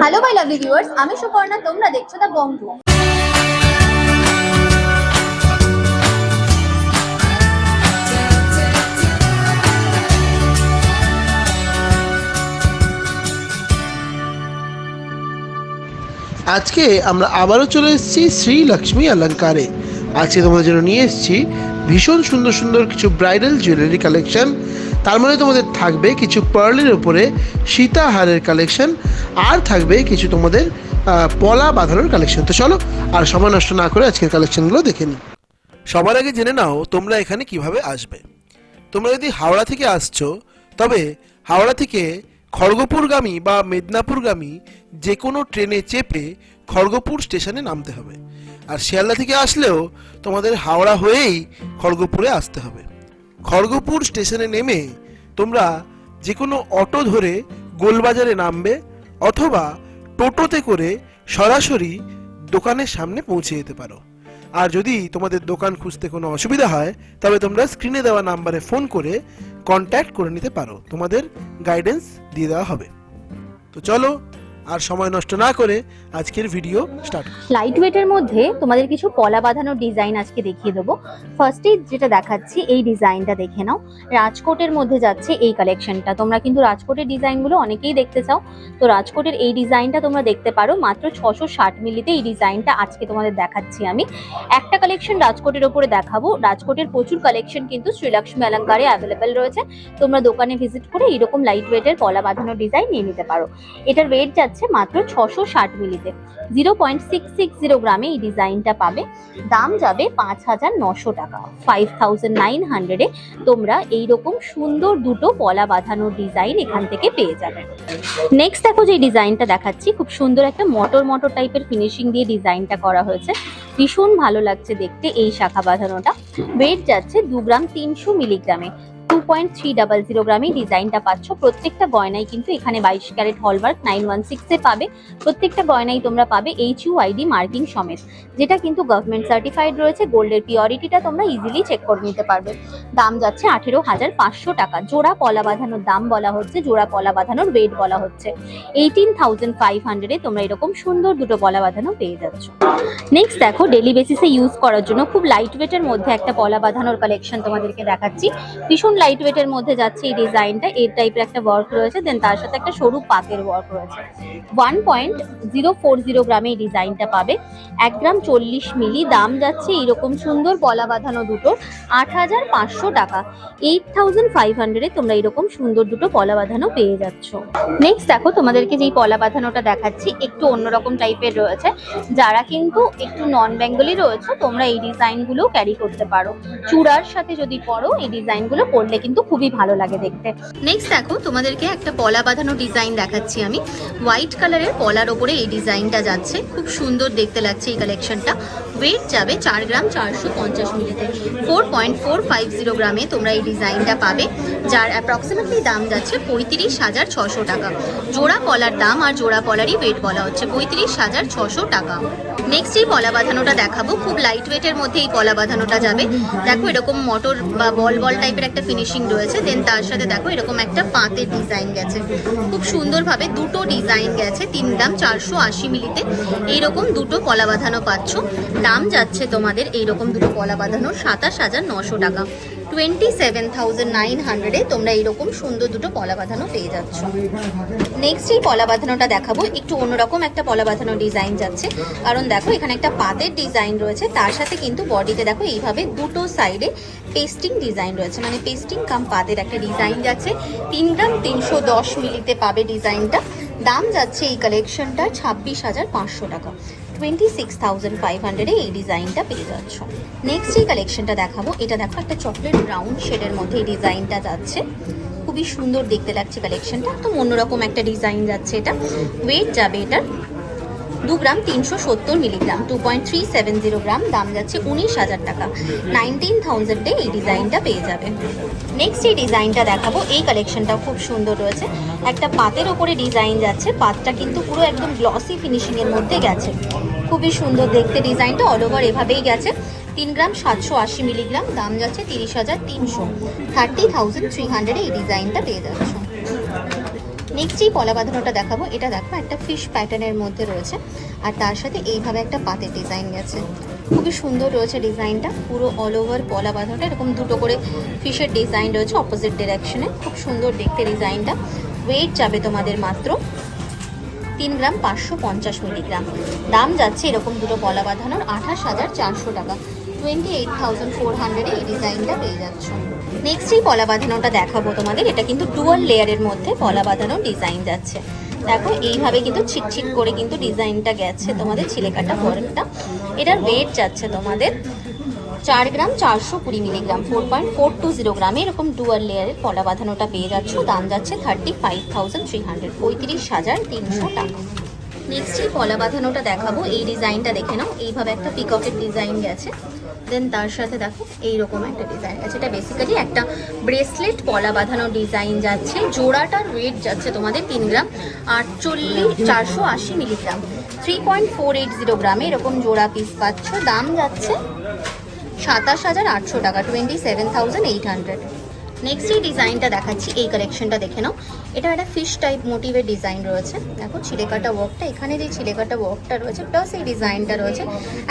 Hello my lovely viewers আমি সুপর্ণা, তোমরা দেখছ দা বঙ্গ আজকে আমরা আবারও চলে এসেছি শ্রী লক্ষ্মী অলঙ্কারে। আজকে তোমাদের জন্য নিয়ে এসেছি ভীষণ সুন্দর সুন্দর কিছু ব্রাইডাল জুয়েলারি কালেকশন তার মধ্যে তোমাদের থাকবে কিছু পার্লের উপরে সীতাহারের কালেকশন আর থাকবে কিছু তোমাদের পলা বাঁধানোর কালেকশন তো চলো আর সময় নষ্ট না করে আজকের কালেকশনগুলো দেখে নিই। সবার আগে জেনে নাও তোমরা এখানে কীভাবে আসবে। তোমরা যদি হাওড়া থেকে আসছো, তবে হাওড়া থেকে খড়গপুরগামী বা মেদিনীপুরগামী যে কোনো ট্রেনে চেপে খড়গপুর স্টেশনে নামতে হবে। আর শিয়ালদা থেকে আসলেও তোমাদের হাওড়া হয়েই খড়গপুরে আসতে হবে। খড়গপুর স্টেশনে নেমে তোমরা যে কোনো অটো ধরে গোলবাজারে নামবে অথবা টোটোতে করে সরাসরি দোকানের সামনে পৌঁছে যেতে পারো। আর যদি তোমাদের দোকান খুঁজতে কোনো অসুবিধা হয়, তবে তোমরা স্ক্রিনে দেওয়া নাম্বারে ফোন করে কন্ট্যাক্ট করে নিতে পারো। তোমাদের গাইডেন্স দিয়ে দেওয়া হবে। তো চলো আর সময় নষ্ট না করে আজকের ভিডিও স্টার্ট লাইট ওয়েটের মধ্যে তোমাদের কিছু পলা বাঁধানোর ডিজাইন আজকে দেখিয়ে দেবো। ফার্স্টেই যেটা দেখাচ্ছি, এই ডিজাইনটা দেখে নাও। রাজকোটের মধ্যে যাচ্ছে এই কালেকশনটা তোমরা কিন্তু রাজকোটের ডিজাইনগুলো অনেকেই দেখতে চাও। তো রাজকোটের এই ডিজাইনটা তোমরা দেখতে পারো। মাত্র ছশো ষাট মিলিতে এই ডিজাইনটা আজকে তোমাদের দেখাচ্ছি আমি। একটা কালেকশন রাজকোটের ওপরে দেখাবো। রাজকোটের প্রচুর কালেকশন কিন্তু শ্রীলক্ষ্মী অলঙ্কারে অ্যাভেলেবেল রয়েছে। তোমরা দোকানে ভিজিট করে এরকম লাইট ওয়েটের পলা বাঁধানোর ডিজাইন নিয়ে নিতে পারো। এটার ওয়েট যাচ্ছে মাত্র ছশো ষাট মিলিতে। Zero point six six zero গ্রামে এই ডিজাইনটা পাবে। দাম যাবে পাঁচ হাজার নশো টাকা। ফাইভ থাউজেন্ড নাইন হান্ড্রেডে তোমরা এইরকম সুন্দর দুটো পলা বাঁধানোর ডিজাইন এখান থেকে পেয়ে যাবে। নেক্সট দেখো যে ডিজাইনটা দেখাচ্ছি, খুব সুন্দর একটা মটর মটর টাইপের ফিনিশিং দিয়ে ডিজাইনটা করা হয়েছে। ভীষণ ভালো লাগছে দেখতে এই শাখা বাঁধানোটা। ওয়েট যাচ্ছে দু গ্রাম তিনশো মিলিগ্রামে। পয়েন্ট থ্রি ডাবল জিরো গ্রামে ডিজাইনটা পাচ্ছ। প্রত্যেকটা গয়নায় কিন্তু এখানে বাইশ ক্যারেট হলমার্ক, নাইন ওয়ান সিক্সে পাবে। প্রত্যেকটা গয়নায় তোমরা পাবে এইচ ইউ আইডি মার্কিং সমেত, যেটা কিন্তু গভর্নমেন্ট সার্টিফাইড রয়েছে। গোল্ডের পিওরিটিটা তোমরা ইজিলি চেক করে নিতে পারবে। দাম যাচ্ছে আঠেরো হাজার পাঁচশো টাকা। জোড়া পলা বাঁধানোর দাম বলা হচ্ছে, জোড়া পলা বাঁধানোর ওয়েট বলা হচ্ছে। এইটিন থাউজেন্ড ফাইভ হান্ড্রেডে তোমরা এরকম সুন্দর দুটো পলা বাঁধানো পেয়ে যাচ্ছ। নেক্সট দেখো ডেলি বেসিসে ইউজ করার জন্য খুব লাইট ওয়েটের মধ্যে একটা পলা বাঁধানোর কালেকশন তোমাদেরকে দেখাচ্ছি। ভীষণ লাইট ওয়েটের মধ্যে যাচ্ছে এই ডিজাইনটা এই টাইপের একটা ওয়ার্ক রয়েছে দেন তার সাথে একটা সরু পাতের ওয়ার্ক রয়েছে। One point zero four zero গ্রামে এই ডিজাইনটা পাবে। এক গ্রাম চল্লিশ মিলি দাম যাচ্ছে এইরকম সুন্দর পলা বাঁধানো দুটো, আট হাজার পাঁচশো টাকা। এইট থাউজেন্ড ফাইভ হান্ড্রেডে তোমরা এরকম সুন্দর দুটো পলা বাঁধানো পেয়ে যাচ্ছ। নেক্সট দেখো, তোমাদেরকে যেই পলা বাঁধানোটা দেখাচ্ছি, একটু অন্যরকম টাইপের রয়েছে। যারা কিন্তু একটু নন বেঙ্গলি রয়েছে, তোমরা এই ডিজাইনগুলো ক্যারি করতে পারো। চূড়ার সাথে যদি পরো এই ডিজাইনগুলো পরলে কিন্তু খুবই ভালো লাগে দেখতে। নেক্সট দেখো, তোমাদেরকে একটা পলা বাঁধানো ডিজাইন দেখাচ্ছি আমি। হোয়াইট কালারের পলার ওপরে এই ডিজাইনটা যাচ্ছে। খুব সুন্দর দেখতে লাগছে এই কালেকশনটা ওয়েট যাবে চার গ্রাম চারশো পঞ্চাশ মিলিতে। Four point four five zero গ্রামে তোমরা এই ডিজাইনটা পাবে, যার অ্যাপ্রক্সিমেটলি দাম যাচ্ছে পঁয়ত্রিশ হাজার ছশো টাকা। জোড়া কলার দাম আর জোড়া কলারই ওয়েট বলা হচ্ছে, পঁয়ত্রিশ হাজার ছশো টাকা। নেক্সট এই পলা বাঁধানোটা দেখাবো, খুব লাইট ওয়েটের মধ্যে এই পলা বাঁধানোটা যাবে। দেখো এরকম মটর বা বল বল টাইপের একটা ফিনিশিং রয়েছে দেন তার সাথে দেখো এরকম একটা পাতের ডিজাইন গেছে। খুব সুন্দরভাবে দুটো ডিজাইন গেছে, তিন গ্রাম চারশো আশি মিলিতে। এইরকম দুটো পলা বাঁধানো পাচ্ছ। দাম যাচ্ছে তোমাদের এইরকম দুটো কলা বাঁধানোর সাতাশ হাজার নশো টাকা। টোয়েন্টি সেভেন থাউজেন্ড নাইন হান্ড্রেডে তোমরা এইরকম সুন্দর দুটো পলা বাঁধানো পেয়ে যাচ্ছ। নেক্সট এই পলা বাঁধানোটা দেখাবো। একটু অন্যরকম একটা পলা বাঁধানো ডিজাইন যাচ্ছে। কারণ দেখো, এখানে একটা পাতের ডিজাইন রয়েছে। তার সাথে কিন্তু বডিতে দেখো, এইভাবে দুটো সাইডে পেস্টিং ডিজাইন রয়েছে। মানে পেস্টিং কাম পাতের একটা ডিজাইন যাচ্ছে। তিন গ্রাম তিনশো দশ মিলিতে পাবে ডিজাইনটা দাম যাচ্ছে এই কালেকশনটা ছাব্বিশ হাজার পাঁচশো টাকা। টোয়েন্টি সিক্স থাউজেন্ড ফাইভ হান্ড্রেডে এই ডিজাইনটা পেয়ে যাচ্ছ। নেক্সট এই দেখাবো, এটা দেখো একটা চকলেট ব্রাউন মধ্যে যাচ্ছে। খুবই সুন্দর দেখতে লাগছে কালেকশনটা একদম অন্যরকম একটা ডিজাইন যাচ্ছে এটা। ওয়েট যাবে এটার দু গ্রাম তিনশো সত্তর milligram two point three seven zero gram, দাম যাচ্ছে উনিশ হাজার টাকা। নাইনটিন থাউজেন্ডে এই ডিজাইনটা পেয়ে যাবে। নেক্সট এই ডিজাইনটা দেখাবো, এই কালেকশনটাও খুব সুন্দর রয়েছে। একটা পাতের ওপরে ডিজাইন যাচ্ছে, পাতটা কিন্তু পুরো একদম গ্লসি ফিনিশিংয়ের মধ্যে গেছে। খুবই সুন্দর দেখতে ডিজাইনটা অল ওভার এভাবেই গেছে। তিন গ্রাম সাতশো আশি মিলিগ্রাম, দাম যাচ্ছে তিরিশ হাজার তিনশো। থার্টি থাউজেন্ড থ্রি হান্ড্রেডে এই ডিজাইনটা পেয়ে যাচ্ছ। নেক্সট যেই পলা বাঁধানোটা দেখাবো। এটা দেখো, একটা ফিশ প্যাটার্নের মধ্যে রয়েছে। আর তার সাথে এইভাবে একটা পাতের ডিজাইন গেছে। খুবই সুন্দর রয়েছে ডিজাইনটা পুরো অল ওভার পলা বাঁধানোটা। এরকম দুটো করে ফিশের ডিজাইন রয়েছে অপোজিট ডিরেকশনে খুব সুন্দর দেখতে ডিজাইনটা ওয়েট যাবে তোমাদের মাত্র তিন গ্রাম পাঁচশো পঞ্চাশ মিলিগ্রাম। দাম যাচ্ছে এরকম দুটো পলা বাঁধানোর আঠাশ হাজার চারশো টাকা। টোয়েন্টি এইট থাউজেন্ড ফোর হান্ড্রেডে এই ডিজাইনটা পেয়ে যাচ্ছ। নেক্সট এই পলা বাঁধানোটা দেখাবো তোমাদের। এটা কিন্তু ডুয়াল লেয়ারের মধ্যে পলা বাঁধানো ডিজাইন যাচ্ছে। দেখো, এইভাবে কিন্তু ছিটছিট করে কিন্তু ডিজাইনটা গেছে তোমাদের ছিলেকাটা বরফটা এটার ওয়েট যাচ্ছে তোমাদের চার গ্রাম চারশো কুড়ি milligram four point four two zero গ্রামে এরকম ডুয়াল লেয়ারের পলা বাঁধানোটা পেয়ে যাচ্ছ। দাম যাচ্ছে thirty five thousand three hundred পঁয়ত্রিশ হাজার তিনশো টাকা। নেক্সট এই পলা বাঁধানোটা দেখাবো। এই ডিজাইনটা দেখে নাও। এইভাবে একটা পিককের ডিজাইন গেছে। দেন তার সাথে দেখো এইরকম একটা ডিজাইন আছে। এটা বেসিক্যালি একটা ব্রেসলেট পলা বাঁধানো ডিজাইন যাচ্ছে। জোড়াটার ওয়েট যাচ্ছে তোমাদের তিন গ্রাম, আটচল্লিশ, চারশো আশি milligram three point four eight zero গ্রামে এরকম জোড়া পিস পাচ্ছ। দাম যাচ্ছে সাতাশ হাজার আটশো টাকা twenty seven thousand eight hundred next এই ডিজাইনটা দেখাচ্ছি, এই কালেকশনটা দেখে নাও। এটা একটা ফিশ টাইপ মোটিভের ডিজাইন রয়েছে। দেখো ছিলেকাটা ওয়ার্কটা এখানে যে ছিলেকাটা ওয়ার্কটা রয়েছে প্লাস এই ডিজাইনটা রয়েছে,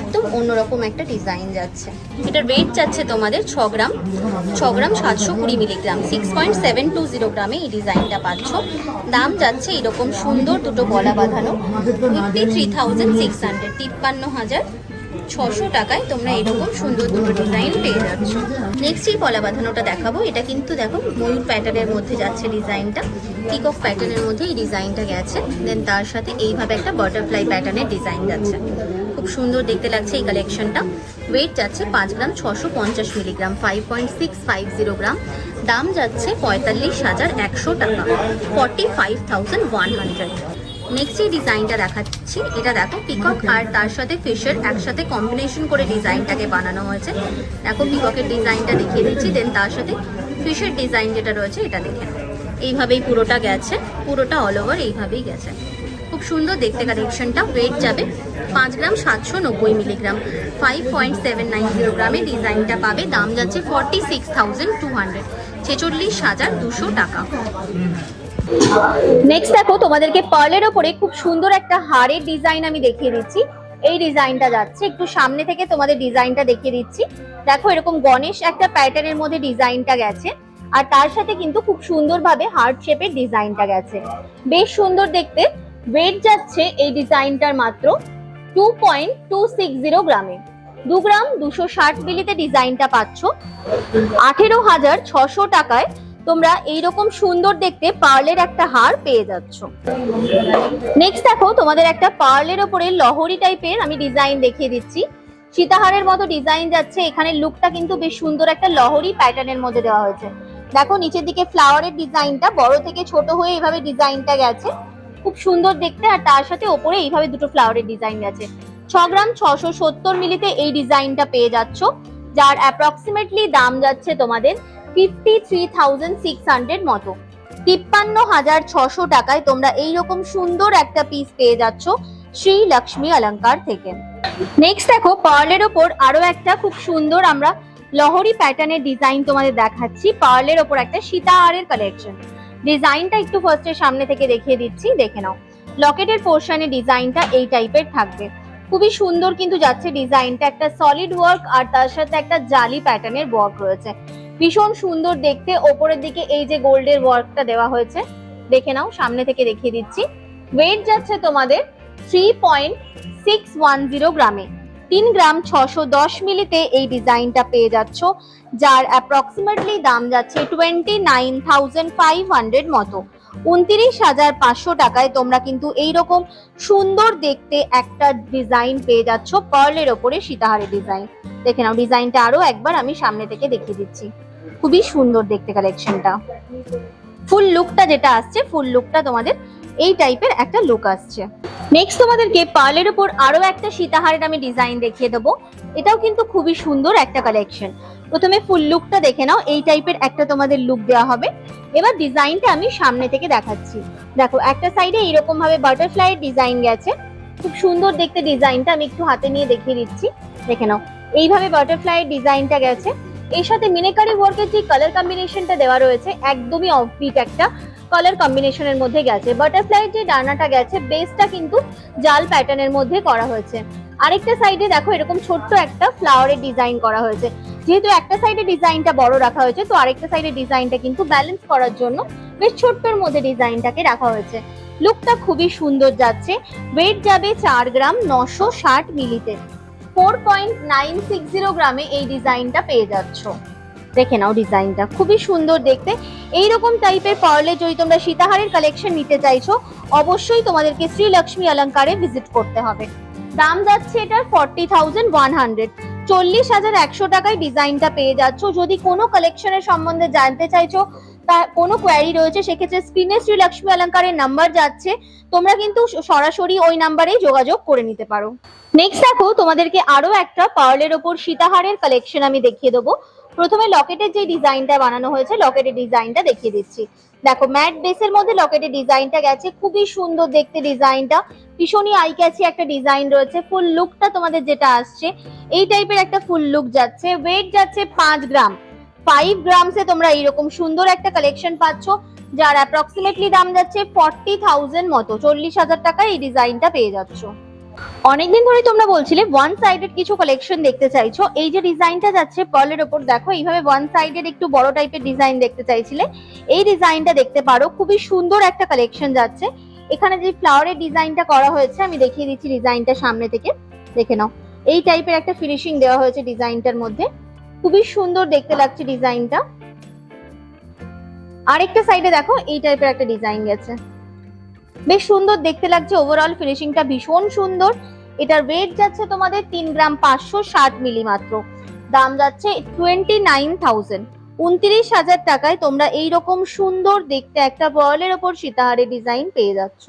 একদম অন্যরকম একটা ডিজাইন যাচ্ছে। এটার ওয়েট যাচ্ছে তোমাদের ছ গ্রাম। ছ গ্রাম সাতশো কুড়ি milligram six point seven two zero গ্রামে এই ডিজাইনটা পাচ্ছ। দাম যাচ্ছে এরকম সুন্দর দুটো গলা বাঁধানো fifty three thousand six hundred তিপ্পান্ন হাজার। ছশো টাকায় তোমরা এরকম সুন্দর দুটো ডিজাইন পেয়ে যাচ্ছ। নেক্সট এই পলা বাঁধানোটা দেখাবো, এটা কিন্তু দেখো ময়ূর প্যাটার্নের মধ্যে যাচ্ছে ডিজাইনটা পিক অফ প্যাটার্নের মধ্যে এই ডিজাইনটা গেছে। দেন তার সাথে এইভাবে একটা বাটারফ্লাই প্যাটার্নের ডিজাইন যাচ্ছে। খুব সুন্দর দেখতে লাগছে এই কালেকশনটা ওয়েট যাচ্ছে পাঁচ গ্রাম ছশো পঞ্চাশ milligram five point six five zero gram দাম যাচ্ছে পঁয়তাল্লিশ হাজার একশো টাকা forty five thousand one hundred next এই ডিজাইনটা দেখাচ্ছি, এটা দেখো পিকক আর তার সাথে ফিশের একসাথে কম্বিনেশন করে ডিজাইনটাকে বানানো হয়েছে। দেখো পিককের ডিজাইনটা দেখিয়ে দিচ্ছি দেন তার সাথে ফিশের ডিজাইন যেটা রয়েছে, এটা দেখে এইভাবেই পুরোটা গেছে, পুরোটা অল ওভার এইভাবেই গেছে। খুব সুন্দর দেখতে কালেকশনটা ওয়েট যাবে পাঁচ গ্রাম সাতশো নব্বই milligram five point seven nine zero গ্রামে ডিজাইনটা পাবে, দাম যাচ্ছে forty six thousand two hundred ছেচল্লিশ হাজার দুশো টাকা। নেক্সট দেখো, তোমাদেরকে পার্লের ওপরে খুব সুন্দর একটা হারের ডিজাইন আমি দেখিয়ে দিচ্ছি। এই ডিজাইনটা যাচ্ছে, একটু সামনে থেকে তোমাদের ডিজাইনটা দেখিয়ে দিচ্ছি। দেখো, এরকম গণেশ একটা প্যাটার্নের মধ্যে ডিজাইনটা গেছে, আর তার সাথে কিন্তু খুব সুন্দরভাবে হার্ট শেপের ডিজাইনটা গেছে। বেশ সুন্দর দেখতে ওয়েট যাচ্ছে এই ডিজাইনটার মাত্র two point two six zero গ্রামে। দু গ্রাম দুশো ষাট মিলিতে ডিজাইনটা পাচ্ছ। আঠেরো হাজার ছশো টাকায় তোমরা এইরকম সুন্দর দেখতে পার্লের একটা হার পেয়ে যাচ্ছ। নেক্সট দেখো, তোমাদের একটা পার্লের ওপরে লহরি টাইপের আমি ডিজাইন দেখিয়ে দিচ্ছি। সীতাহারের মতো ডিজাইন যাচ্ছে, এখানে লুকটা কিন্তু বেশ সুন্দর একটা লহরি প্যাটার্নের মধ্যে দেওয়া হয়েছে। দেখো, নিচের দিকে ফ্লাওয়ারের ডিজাইনটা বড় থেকে ছোট হয়ে এইভাবে ডিজাইনটা গেছে। খুব সুন্দর দেখতে, আর তার সাথে ওপরে এইভাবে দুটো ফ্লাওয়ারের ডিজাইন গেছে। ছ গ্রাম ছশো সত্তর মিলিতে এই ডিজাইনটা পেয়ে যাচ্ছ, যার অ্যাপ্রক্সিমেটলি দাম যাচ্ছে তোমাদের fifty three thousand six hundred মতো। তিপ্পান্ন হাজার ছশো টাকায় তোমরা এইরকম সুন্দর একটা পিস পেয়ে যাচ্ছ শ্রী লক্ষ্মী অলংকার থেকে। নেক্সট দেখো, পার্লের ওপর আরও একটা খুব সুন্দর আমরা লহরি প্যাটার্নের ডিজাইন তোমাদের দেখাচ্ছি। পার্লের ওপর একটা সীতাহারের কালেকশন ডিজাইনটা একটু ফার্স্টে সামনে থেকে দেখিয়ে দিচ্ছি, দেখে নাও। লকেটের পোর্শনে ডিজাইনটা এই টাইপের থাকবে। খুবই সুন্দর কিন্তু যাচ্ছে ডিজাইনটা একটা সলিড ওয়ার্ক আর তার সাথে একটা জালি প্যাটার্নের ওয়ার্ক রয়েছে। ভীষণ সুন্দর দেখতে। ওপরের দিকে এই যে গোল্ডের ওয়ার্কটা দেওয়া হয়েছে, দেখে নাও, সামনে থেকে দেখিয়ে দিচ্ছি। ওয়েট যাচ্ছে তোমাদের three point six one zero গ্রামে। তিন গ্রাম ছশো দশ মিলিতে এই ডিজাইনটা পেয়ে যাচ্ছ, যার অ্যাপ্রক্সিমেটলি দাম যাচ্ছে twenty nine thousand five hundred মতো। উনত্রিশ হাজার পাঁচশো টাকায় তোমরা কিন্তু এইরকম সুন্দর দেখতে একটা ডিজাইন পেয়ে যাচ্ছ, পার্লের ওপরে সীতাহারের ডিজাইন। দেখে নাও, ডিজাইনটা আরও একবার আমি সামনে থেকে দেখিয়ে দিচ্ছি। খুবই সুন্দর দেখতে কালেকশনটা ফুল লুকটা যেটা আসছে ফুল লুকটা তোমাদের এই টাইপের একটা লুক আসছে। নেক্সট তোমাদেরকে পার্লের উপর আরও একটা সীতাহারের আমি ডিজাইন দেখিয়ে দেবো। এটাও কিন্তু খুবই সুন্দর একটা কালেকশন প্রথমে ফুল লুকটা দেখে নাও, এই টাইপের একটা তোমাদের লুক দেওয়া হবে। এবার ডিজাইনটা আমি সামনে থেকে দেখাচ্ছি। দেখো, একটা সাইডে এইরকম ভাবে বাটারফ্লাই ডিজাইন গেছে। খুব সুন্দর দেখতে ডিজাইনটা আমি একটু হাতে নিয়ে দেখিয়ে দিচ্ছি। দেখে নাও, এইভাবে বাটারফ্লাই ডিজাইনটা গেছে। এর সাথে মিনেকারি ওয়ার্কের যে কালার কম্বিনেশনটা দেওয়া রয়েছে, একদমই অফবিট একটা কালার কম্বিনেশনের মধ্যে গেছে। বাটারফ্লাইয়ের যে ডানাটা গেছে বেসটা কিন্তু জাল প্যাটার্নের মধ্যে করা হয়েছে। আরেকটা সাইডে দেখো, এরকম ছোট্ট একটা ফ্লাওয়ারের ডিজাইন করা হয়েছে। যেহেতু একটা সাইডে ডিজাইনটা বড় রাখা হয়েছে, তো আরেকটা সাইডে ডিজাইনটা কিন্তু ব্যালেন্স করার জন্য বেশ ছোট্টর মধ্যে ডিজাইনটাকে রাখা হয়েছে। লুকটা খুবই সুন্দর যাচ্ছে। ওয়েট যাবে চার গ্রাম নশো ষাট মিলিতে। Four point nine six zero গ্রামে এই ডিজাইনটা পেয়ে যাচ্ছ। দেখে নাও ডিজাইনটা, খুবই সুন্দর দেখতে। এইরকম টাইপের পার্লে যদি তোমরা সীতাহারের কালেকশন নিতে চাইছো, অবশ্যই তোমাদেরকে শ্রীলক্ষ্মী অলঙ্কারে ভিজিট করতে হবে। দাম যাচ্ছে এটার ফর্টি থাউজেন্ড ওয়ান হান্ড্রেড চল্লিশ হাজার একশো টাকায় ডিজাইনটা পেয়ে যাচ্ছ। যদি কোনো কালেকশনের সম্বন্ধে জানতে চাইছো কোনো কোয়ারি রয়েছে, সেক্ষেত্রে স্ক্রিনে শ্রীলক্ষ্মী অলঙ্কারের নাম্বার যাচ্ছে। তোমরা কিন্তু সরাসরি ওই নাম্বারেই যোগাযোগ করে নিতে পারো। নেক্সট দেখো, তোমাদেরকে আরও একটা পার্লের ওপর সীতাহারের কালেকশন আমি দেখিয়ে দেবো। প্রথমে লকেটের যে ডিজাইনটা বানানো হয়েছে, লকেটের ডিজাইনটা দেখিয়ে দিচ্ছি। দেখো, ম্যাট বেসের মধ্যে লকেটের ডিজাইনটা গেছে, খুবই সুন্দর দেখতে ডিজাইনটা। ভীষণই আই ক্যাচি একটা ডিজাইন রয়েছে, ফুল লুকটা তোমাদের যেটা আসছে, এই টাইপের একটা ফুল লুক যাচ্ছে। ওয়েট যাচ্ছে পাঁচ গ্রাম। ফাইভ গ্রামসে তোমরা এইরকম সুন্দর একটা কালেকশন পাচ্ছ, যার অ্যাপ্রক্সিমেটলি দাম যাচ্ছে ফর্টি থাউজেন্ড মতো, চল্লিশ হাজার টাকায় এই ডিজাইনটা পেয়ে যাচ্ছ। অনেকদিন ধরে তোমরা বলছিলে ওয়ান সাইডেড কিছু কালেকশন দেখতে চাইছো, এই যে ডিজাইনটা যাচ্ছে পার্লের ওপর, দেখো এইভাবে ওয়ান সাইডেড একটু বড় টাইপের ডিজাইন দেখতে চাইছিলে, এই ডিজাইনটা দেখতে পারো, খুবই সুন্দর একটা কালেকশন যাচ্ছে। এখানে যে ফ্লাওয়ারের ডিজাইনটা করা হয়েছে, আমি দেখিয়ে দিচ্ছি ডিজাইনটা সামনে থেকে, দেখে নাও। এই টাইপের একটা ফিনিশিং দেওয়া হয়েছে ডিজাইনটার মধ্যে। খুবই সুন্দর দেখতে লাগছে ডিজাইনটা। আরেকটা সাইডে দেখো, এই টাইপের একটা ডিজাইন গেছে। বেশ সুন্দর দেখতে লাগছে ওভারঅল ফিনিশিংটা ভীষণ সুন্দর। এটার ওয়েট যাচ্ছে তোমাদের তিন গ্রাম পাঁচশো ষাট মিলি মাত্র দাম যাচ্ছে টোয়েন্টি নাইন থাউজেন্ড উনত্রিশ হাজার টাকায় তোমরা এইরকম সুন্দর দেখতে একটা বয়লের ওপর সীতাহারের ডিজাইন পেয়ে যাচ্ছ।